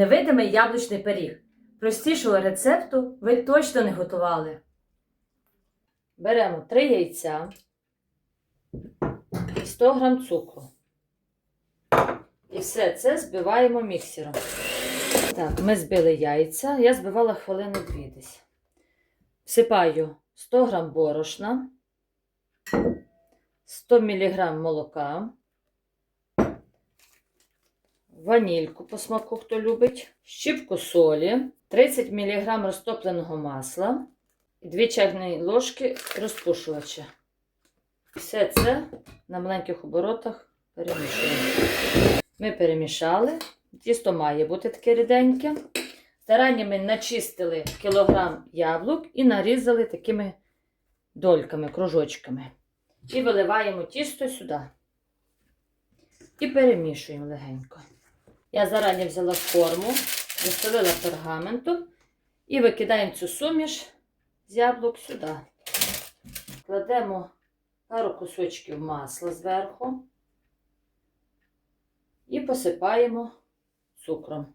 Невидимий яблучний пиріг. Простішого рецепту ви точно не готували. Беремо 3 яйця і 100 г цукру. І все це збиваємо міксером. Так, ми збили яйця. Я збивала хвилину дві десь. Всипаю 100 г борошна, 100 мг молока, ванільку по смаку, хто любить, щіпку солі, 30 мг розтопленого масла і 2 чайні ложки розпушувача. Все це на маленьких оборотах перемішуємо. Ми перемішали. Тісто має бути таке ріденьке. Зарані ми начистили кілограм яблук і нарізали такими дольками, кружочками. І виливаємо тісто сюди. І перемішуємо легенько. Я зарані взяла форму, застелила пергаментом і викидаємо цю суміш з яблук сюди. Кладемо пару кусочків масла зверху і посипаємо цукром.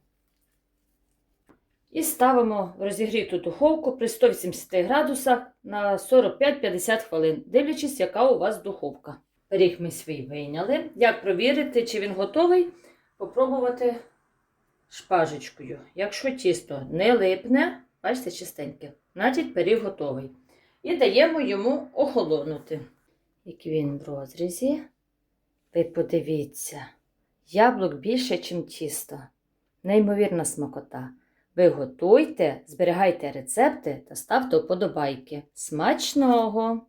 І ставимо в розігріту духовку при 180 градусах на 45-50 хвилин, дивлячись, яка у вас духовка. Пиріг ми свій вийняли. Як провірити, чи він готовий, попробувати шпажечкою. Якщо тісто не липне, бачите, чистеньке, значить пиріг готовий. І даємо йому охолонути. Як він в розрізі, ви подивіться, яблук більше, ніж тісто. Неймовірна смакота. Ви готуйте, зберігайте рецепти та ставте вподобайки. Смачного!